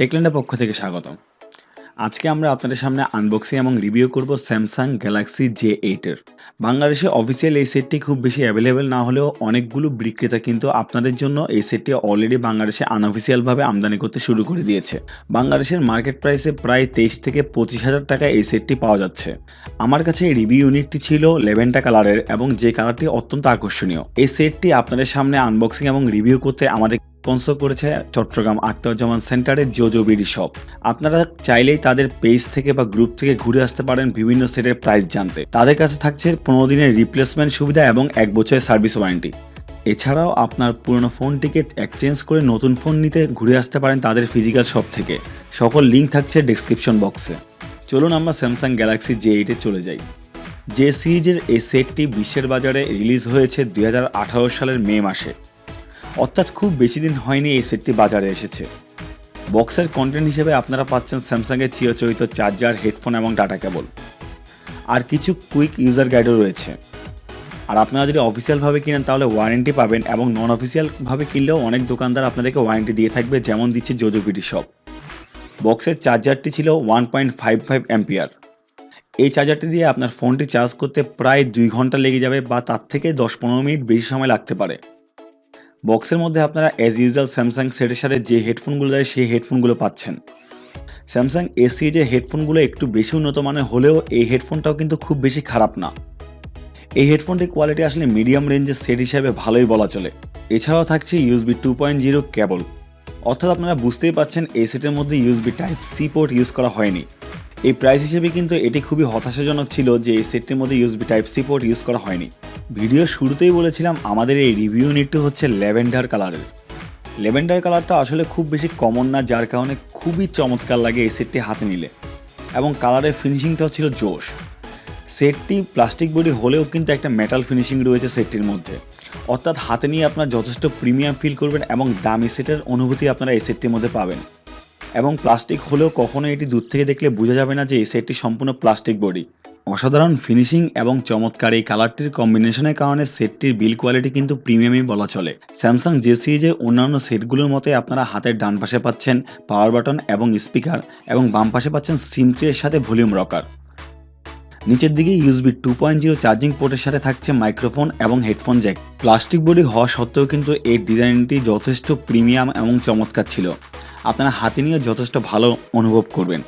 টেকল্যান্ডের পক্ষ থেকে স্বাগতম। আজকে আমরা আপনাদের সামনে আনবক্সিং এবং রিভিউ করব স্যামসাং গ্যালাক্সি জে এইটের বাংলাদেশে অফিসিয়াল এই সেটটি খুব বেশি অ্যাভেলেবেল না হলেও অনেকগুলো বিক্রেতা কিন্তু আপনাদের জন্য এই সেটটি অলরেডি বাংলাদেশে আনঅফিসিয়ালভাবে আমদানি করতে শুরু করে দিয়েছে। বাংলাদেশের মার্কেট প্রাইসে প্রায় তেইশ থেকে পঁচিশ হাজার টাকা এই সেটটি পাওয়া যাচ্ছে। আমার কাছে এই রিভিউ ইউনিটটি ছিল লেভেন্টা কালারের এবং যে কালারটি অত্যন্ত আকর্ষণীয়। এই সেটটি আপনাদের সামনে আনবক্সিং এবং রিভিউ করতে আমাদের স্পন্সর করেছে চট্টগ্রাম আখতারুজ্জামান সেন্টারের জোজো বিডি শপ। আপনারা চাইলেই তাদের পেজ থেকে বা গ্রুপ থেকে ঘুরে আসতে পারেন বিভিন্ন সেটের প্রাইস জানতে। তাদের কাছে থাকছে পনেরো দিনের রিপ্লেসমেন্ট সুবিধা এবং এক বছরের সার্ভিস ওয়ারেন্টি এছাড়াও আপনার পুরনো ফোনটিকে এক্সচেঞ্জ করে নতুন ফোন নিতে ঘুরে আসতে পারেন তাদের ফিজিক্যাল শপ থেকে। সকল লিঙ্ক থাকছে ডেসক্রিপশন বক্সে চলুন আমরা স্যামসাং গ্যালাক্সি জে এইটে চলে যাই। যে সিরিজের এই সেটটি বিশ্বের বাজারে রিলিজ হয়েছে দুই হাজার আঠারো সালের মে মাসে। অর্থাৎ খুব বেশি দিন হয়নি এই সেটটি বাজারে এসেছে। বক্সের কন্টেন্ট হিসেবে আপনারা পাচ্ছেন স্যামসাংয়ের চিরচরিত চার্জার হেডফোন এবং ডাটা কেবল আর কিছু কুইক ইউজার গাইডও রয়েছে। আর আপনারা যদি অফিসিয়ালভাবে কিনেন, তাহলে ওয়ারেন্টি পাবেন এবং নন অফিসিয়ালভাবে কিনলেও অনেক দোকানদার আপনাদেরকে ওয়ারেন্টি দিয়ে থাকবে, যেমন দিচ্ছে জোজো বিডি শপ বক্সের চার্জারটি ছিল one point five five ampere এই চার্জারটি দিয়ে আপনার ফোনটি চার্জ করতে প্রায় দুই ঘণ্টা লেগে যাবে বা তার থেকে দশ পনেরো মিনিট বেশি সময় লাগতে পারে। বক্সের মধ্যে আপনারা অ্যাজ ইউজুয়াল স্যামসাং সেটের সাথে যে হেডফোনগুলো দেয় সেই হেডফোনগুলো পাচ্ছেন। স্যামসাং এসি যে হেডফোনগুলো একটু বেশি উন্নত মানের হলেও এই হেডফোনটাও কিন্তু খুব বেশি খারাপ না। এই হেডফোনটির কোয়ালিটি আসলে মিডিয়াম রেঞ্জের সেট হিসাবে ভালোই বলা চলে। এছাড়াও থাকছে USB two point zero cable অর্থাৎ আপনারা বুঝতেই পাচ্ছেন এই সেটের মধ্যে USB type C port use করা হয়নি। এই প্রাইস হিসেবে কিন্তু এটি খুবই হতাশাজনক ছিল যে এই সেটটির মধ্যে USB type C port use করা হয়নি। ভিডিও শুরুতেই বলেছিলাম, আমাদের এই রিভিউ ইউনিটটি হচ্ছে ল্যাভেন্ডার কালারের। ল্যাভেন্ডার কালারটা আসলে খুব বেশি কমন না, যার কারণে খুবই চমৎকার লাগে এই সেটটি হাতে নিলে। এবং কালারের ফিনিশিংটাও ছিল জোশ। সেটটি প্লাস্টিক বডি হলেও কিন্তু একটা মেটাল ফিনিশিং রয়েছে সেটটির মধ্যে। অর্থাৎ হাতে নিয়ে আপনার যথেষ্ট প্রিমিয়াম ফিল করবেন এবং দামি সেটের অনুভূতি আপনারা এই সেটটির মধ্যে পাবেন। এবং প্লাস্টিক হলেও কখনো এটি দূর থেকে দেখলে বোঝা যাবে না যে এই সেটটি সম্পূর্ণ প্লাস্টিক বডি। অসাধারণ ফিনিশিং এবং চমৎকার এই কালারটির কম্বিনেশনের কারণে সেটটির বিল কোয়ালিটি কিন্তু প্রিমিয়ামই বলা চলে। স্যামসাং যে সিরিজের অন্যান্য সেটগুলোর মতোই আপনারা হাতের ডান পাশে পাচ্ছেন পাওয়ার বাটন এবং স্পিকার এবং বাম পাশে পাচ্ছেন সিম সাথে ভলিউম রকার। নিচের দিকে USB two point zero charging পোর্টের সাথে থাকছে মাইক্রোফোন এবং হেডফোন জ্যাক। প্লাস্টিক বডি হওয়া সত্ত্বেও কিন্তু এই ডিজাইনটি যথেষ্ট প্রিমিয়াম এবং চমৎকার ছিল। আপনারা হাতে নিয়ে যথেষ্ট ভালো অনুভব করবেন।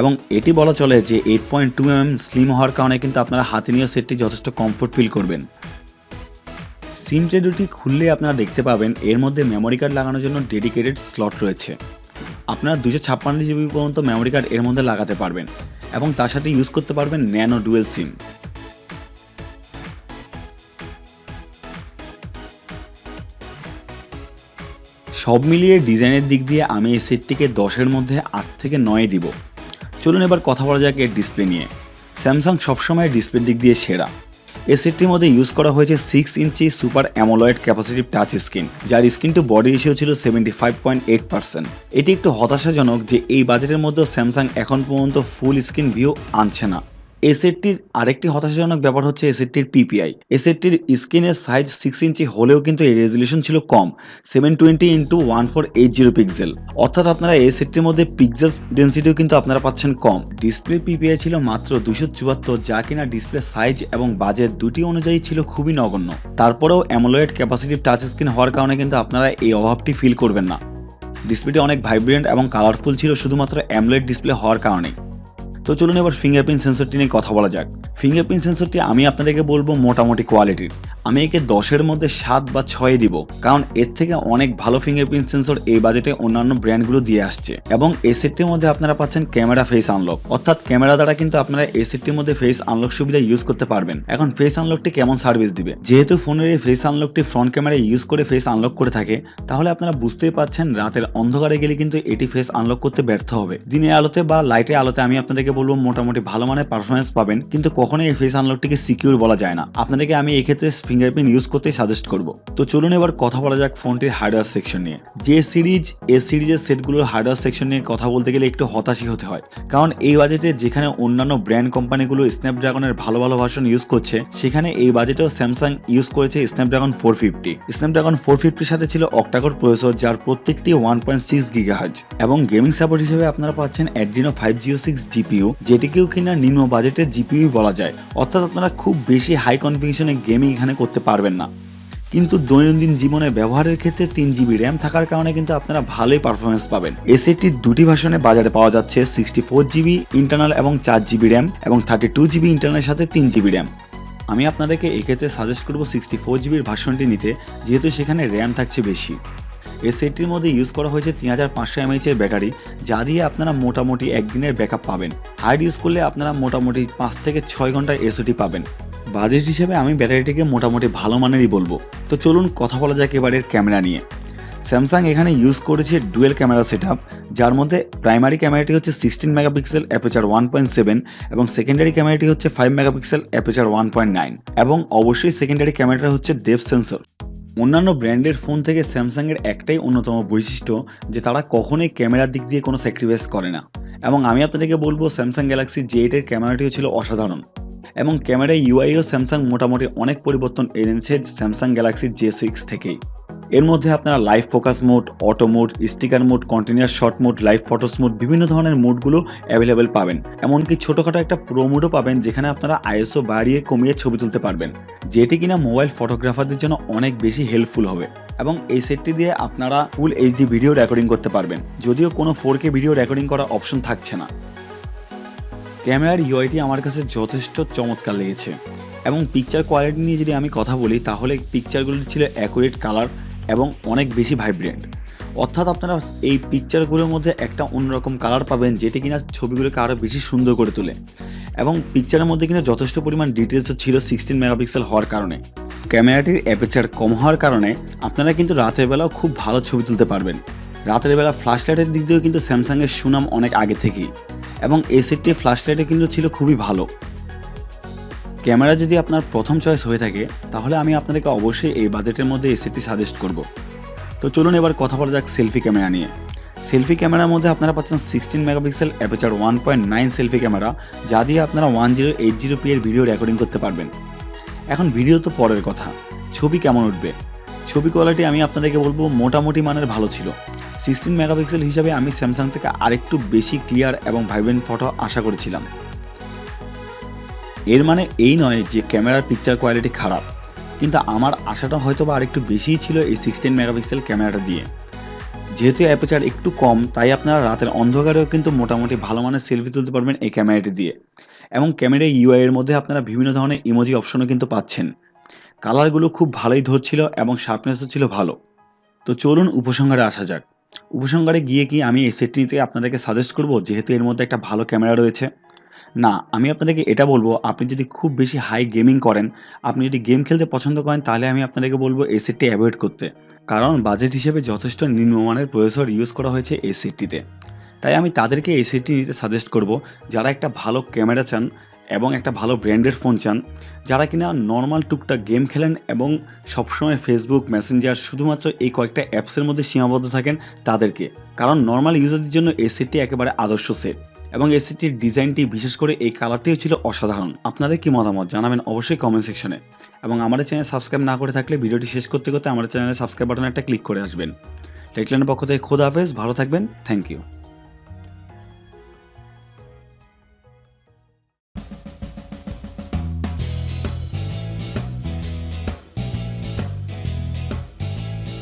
এবং এটি বলা চলে যে eight point two M slim হওয়ার কারণে কিন্তু আপনারা হাতে নিয়ে সেটটি যথেষ্ট কমফোর্ট ফিল করবেন। সিম ট্রে দুটি খুললে আপনারা দেখতে পাবেন, এর মধ্যে মেমোরি কার্ড লাগানোর জন্য ডেডিকেটেড স্লট রয়েছে। আপনারা দুশো ছাপ্পান্ন জিবি পর্যন্ত মেমোরি কার্ড এর মধ্যে লাগাতে পারবেন এবং তার সাথে ইউজ করতে পারবেন ন্যানো ডুয়েল সিম সব মিলিয়ে ডিজাইনের দিক দিয়ে আমি এই সেটটিকে দশের মধ্যে আট থেকে নয় দিব। চলুন এবার কথা বলা যাক এর ডিসপ্লে নিয়ে। স্যামসাং সবসময় ডিসপ্লের দিক দিয়ে সেরা। এ সেটটির মধ্যে ইউজ করা হয়েছে six inch super AMOLED capacitive touch screen যার স্ক্রিন টু বডি রেশিও ছিল seventy five point eight percent এটি একটু হতাশাজনক যে এই বাজেটের মধ্যেও স্যামসাং এখন পর্যন্ত ফুল স্ক্রিন ভিউ আনছে না। এই সেটটির আরেকটি হতাশাজনক ব্যাপার হচ্ছে এই সেটটির পিপিআই। এই সেটটির স্ক্রিনের সাইজ সিক্স ইঞ্চি হলেও কিন্তু এই রেজলিউশন ছিল কম seven twenty into one four eight zero pixel অর্থাৎ আপনারা এই সেটটির মধ্যে পিক্সেল ডেন্সিটিও কিন্তু আপনারা পাচ্ছেন কম। ডিসপ্লে পিপিআই ছিল মাত্র দুশো চুয়াত্তর, যা কিনা ডিসপ্লে সাইজ এবং বাজেট দুটি অনুযায়ী ছিল খুবই নগণ্য। তারপরেও অ্যামোলয়েড ক্যাপাসিটিভ টাচ স্ক্রিন হওয়ার কারণে কিন্তু আপনারা এই অভাবটি ফিল করবেন না। ডিসপ্লেটি অনেক ভাইব্রেন্ট এবং কালারফুল ছিল শুধুমাত্র অ্যামোলেড ডিসপ্লে হওয়ার কারণেই তো চলুন এবার ফিঙ্গারপ্রিন্ট সেন্সরটি নিয়ে কথা বলা যাক। ফিঙ্গারপ্রিন্ট সেন্সরটি আমি আপনাদেরকে বলব মোটামুটি কোয়ালিটির আমি একে দশের মধ্যে সাত বা ছয়ে দিব, কারণ এর থেকে অনেক ভালো ফিঙ্গারপ্রিন্ট সেন্সর এই বাজেটে অন্যান্য ব্র্যান্ডগুলো দিয়ে আসছে। এবং এই সেটটির মধ্যে আপনারা পাচ্ছেন ক্যামেরা ফেস আনলক অর্থাৎ ক্যামেরা দ্বারা কিন্তু আপনারা এই সেটটির মধ্যে ফেস আনলক সুবিধা ইউজ করতে পারবেন। এখন ফেস আনলকটি কেমন সার্ভিস দিবে? যেহেতু ফোনের এই ফেস আনলকটি ফ্রন্ট ক্যামেরা ইউজ করে ফেস আনলক করে থাকে, তাহলে আপনারা বুঝতেই পাচ্ছেন রাতের অন্ধকারে গেলে কিন্তু এটি ফেস আনলক করতে ব্যর্থ হবে। দিনের আলোতে বা লাইটের আলোতে আমি আপনাদেরকে বলব মোটামুটি ভালো মানের পারফরমেন্স পাবেন, কিন্তু কখনোই এই ফেস আনলকটিকে সিকিউর বলা যায় না। আপনাদেরকে আমি এক্ষেত্রে ফিঙ্গারপ্রিন্ট ইউজ করতেই সাজেস্ট করব। তো চলুন এবার কথা বলা যাক ফোনটির হার্ডওয়্যার সেকশন নিয়ে। যে সিরিজ এ সিরিজের সেটগুলোর হার্ডওয়্যার সেকশন নিয়ে কথা বলতে গেলে একটু হতাশই হতে হয়। কারণ এই বাজেটে যেখানে অন্যান্য ব্র্যান্ড কোম্পানিগুলো স্ন্যাপড্রাগনের ভালো ভালো ভার্সন ইউজ করছে, সেখানে এই বাজেটেও স্যামসাং ইউজ করেছে Snapdragon four fifty Snapdragon four ফিফটির সাথে ছিল অক্টাকোর প্রসেসর যার প্রত্যেকটি ওয়ান পয়েন্ট সিক্স গিগাহাজ এবং গেমিং সাপোর্ট হিসেবে আপনারা পাচ্ছেন Adreno five zero six GPU যেটিকেও কিনা নিম্ন বাজেটের জিপিইউ বলা যায়। অর্থাৎ আপনারা খুব বেশি হাই কনফিগেশনে গেমিং এখানে করতে পারবেন না। কিন্তু দৈনন্দিন জীবনে ব্যবহারের ক্ষেত্রে তিন জিবি র্যাম থাকার কারণে কিন্তু আপনারা ভালোই পারফরমেন্স পাবেন। এই সেটটির দুটি ভার্সনে বাজারে পাওয়া যাচ্ছে সিক্সটি ফোর জিবি ইন্টারনাল এবং চার জিবি র্যাম এবং থার্টি টু জিবি ইন্টারনালের সাথে তিন জিবি র্যাম। আমি আপনাদেরকে এক্ষেত্রে সাজেস্ট করব সিক্সটি ফোর জিবির ভার্সনটি নিতে, যেহেতু সেখানে র্যাম থাকছে বেশি। এই মধ্যে ইউজ করা হয়েছে তিন হাজার পাঁচশো এমএইচ এর ব্যাটারি, যা দিয়ে আপনারা মোটামুটি একদিনের ব্যাকআপ পাবেন। হার্ড ইউজ করলে আপনারা মোটামুটি পাঁচ থেকে ছয় ঘণ্টা এসওটি পাবেন। বাজেট হিসেবে আমি ব্যাটারিটিকে মোটামুটি ভালো মানেরই বলব। তো চলুন কথা বলা যাক এবারের ক্যামেরা নিয়ে। স্যামসাং এখানে ইউজ করেছে ডুয়েল ক্যামেরা সেট যার মধ্যে প্রাইমারি ক্যামেরাটি হচ্ছে sixteen megapixel aperture one point seven এবং সেকেন্ডারি ক্যামেরাটি হচ্ছে five megapixel aperture one point nine এবং অবশ্যই সেকেন্ডারি ক্যামেরাটা হচ্ছে ডেপ সেন্সর অন্যান্য ব্র্যান্ডের ফোন থেকে স্যামসাংয়ের একটাই অন্যতম বৈশিষ্ট্য যে তারা কখনোই ক্যামেরার দিক দিয়ে কোনো স্যাক্রিফাইস করে না। এবং আমি আপনাদেরকে বলব স্যামসাং গ্যালাক্সি জে এইটের ক্যামেরাটিও ছিল অসাধারণ। এবং ক্যামেরা ইউআইও স্যামসাং মোটামুটি অনেক পরিবর্তন এনেছে স্যামসাং গ্যালাক্সি জে সিক্স থেকেই। এর মধ্যে আপনারা live focus mode auto mode sticker mode continuous shot mode live photos mode বিভিন্ন ধরনের মোডগুলো অ্যাভেলেবেল পাবেন। এমনকি ছোটোখাটো একটা প্রো মোডও পাবেন যেখানে আপনারা আইএসও বাড়িয়ে কমিয়ে ছবি তুলতে পারবেন। যেটি কিনা মোবাইল ফটোগ্রাফারদের জন্য অনেক বেশি হেল্পফুল হবে এবং এই সেটটি দিয়ে আপনারা ফুল এইচডি ভিডিও রেকর্ডিং করতে পারবেন। যদিও কোনো ফোর ভিডিও রেকর্ডিং করার অপশন থাকছে না। ক্যামেরার ইউআইটি আমার কাছে যথেষ্ট চমৎকার লেগেছে। এবং পিকচার কোয়ালিটি নিয়ে যদি আমি কথা বলি, তাহলে পিকচারগুলো ছিল অ্যাকুরেট কালার এবং অনেক বেশি ভাইব্রেন্ট অর্থাৎ আপনারা এই পিকচারগুলোর মধ্যে একটা অন্যরকম কালার পাবেন, যেটি কিনা ছবিগুলোকে আরও বেশি সুন্দর করে তোলে। এবং পিকচারের মধ্যে কিনা যথেষ্ট পরিমাণ ডিটেলসও ছিল সিক্সটিন মেগাপিক্সেল হওয়ার কারণে। ক্যামেরাটির অ্যাপেচার কম হওয়ার কারণে আপনারা কিন্তু রাতের বেলাও খুব ভালো ছবি তুলতে পারবেন। রাতের বেলা ফ্ল্যাশ লাইটের দিক দিয়েও কিন্তু স্যামসাংয়ের সুনাম অনেক আগে থেকেই। এবং এই সেটটির ফ্ল্যাশ লাইটে কিন্তু ছিল খুবই ভালো। ক্যামেরা যদি আপনার প্রথম চয়েস হয়ে থাকে, তাহলে আমি আপনাদেরকে অবশ্যই এই বাজেটের মধ্যে এই সেটটি সাজেস্ট করব। তো চলুন এবার কথা বলা যাক সেলফি ক্যামেরা নিয়ে। সেলফি ক্যামেরার মধ্যে আপনারা পাচ্ছেন sixteen megapixel aperture one point nine selfie camera যা দিয়ে আপনারা one zero eight zero P এর ভিডিও রেকর্ডিং করতে পারবেন। এখন ভিডিও তো পরের কথা। ছবি কেমন উঠবে? ছবি কোয়ালিটি আমি আপনাদেরকে বলব মোটামুটি মানের ভালো ছিল। সিক্সটিন মেগাপিক্সেল হিসাবে আমি স্যামসাং থেকে আরেকটু বেশি ক্লিয়ার এবং ভাইব্রেন্ট ফটো আশা করেছিলাম। এর মানে এই নয় যে ক্যামেরার পিকচার কোয়ালিটি খারাপ, কিন্তু আমার আশাটা হয়তো বা আরেকটু বেশিই ছিল এই সিক্সটিন মেগাপিক্সেল ক্যামেরাটা দিয়ে। যেহেতু অ্যাপেচার একটু কম, তাই আপনারা রাতের অন্ধকারেও কিন্তু মোটামুটি ভালো মানের সেলফি তুলতে পারবেন এই ক্যামেরাটি দিয়ে। এবং ক্যামেরা ইউআই এর মধ্যে আপনারা বিভিন্ন ধরনের ইমোজি অপশনও কিন্তু পাচ্ছেন। কালারগুলো খুব ভালোই ধরছিল এবং শার্পনেসও ছিল ভালো। তো চলুন উপসংহারে আসা যাক। উপসংহারে গিয়ে কি আমি এই সেটটি নিতে আপনাদেরকে সাজেস্ট করব? যেহেতু এর মধ্যে একটা ভালো ক্যামেরা রয়েছে। না, আমি আপনাদেরকে এটা বলব, আপনি যদি খুব বেশি হাই গেমিং করেন, আপনি যদি গেম খেলতে পছন্দ করেন, তাহলে আমি আপনাদেরকে বলব এই সেটটি অ্যাভয়েড করতে। কারণ বাজেট হিসেবে যথেষ্ট নিম্নমানের প্রসেসর ইউজ করা হয়েছে এই সেটটিতে। তাই আমি তাদেরকে এই সেটটি নিতে সাজেস্ট করব, যারা একটা ভালো ক্যামেরা চান এবং একটা ভালো ব্র্যান্ডের ফোন চান, যারা কিনা নর্মাল টুকটাক গেম খেলেন এবং সবসময় ফেসবুক মেসেঞ্জার শুধুমাত্র এই কয়েকটা অ্যাপসের মধ্যে সীমাবদ্ধ থাকেন তাদেরকে। কারণ নর্মাল ইউজারদের জন্য এই সেটটি একেবারে আদর্শ সেট এবং এই সেটটির ডিজাইনটি বিশেষ করে এই কালারটিও ছিল অসাধারণ। আপনাদের কি মতামত জানাবেন অবশ্যই কমেন্ট সেকশনে এবং আমাদের চ্যানেল সাবস্ক্রাইব না করে থাকলে ভিডিওটি শেষ করতে করতে আমাদের চ্যানেলে সাবস্ক্রাইব বাটনে একটা ক্লিক করে আসবেন। টেকলেনের পক্ষ থেকে খোদা হাফেজ, ভালো থাকবেন থ্যাংক ইউ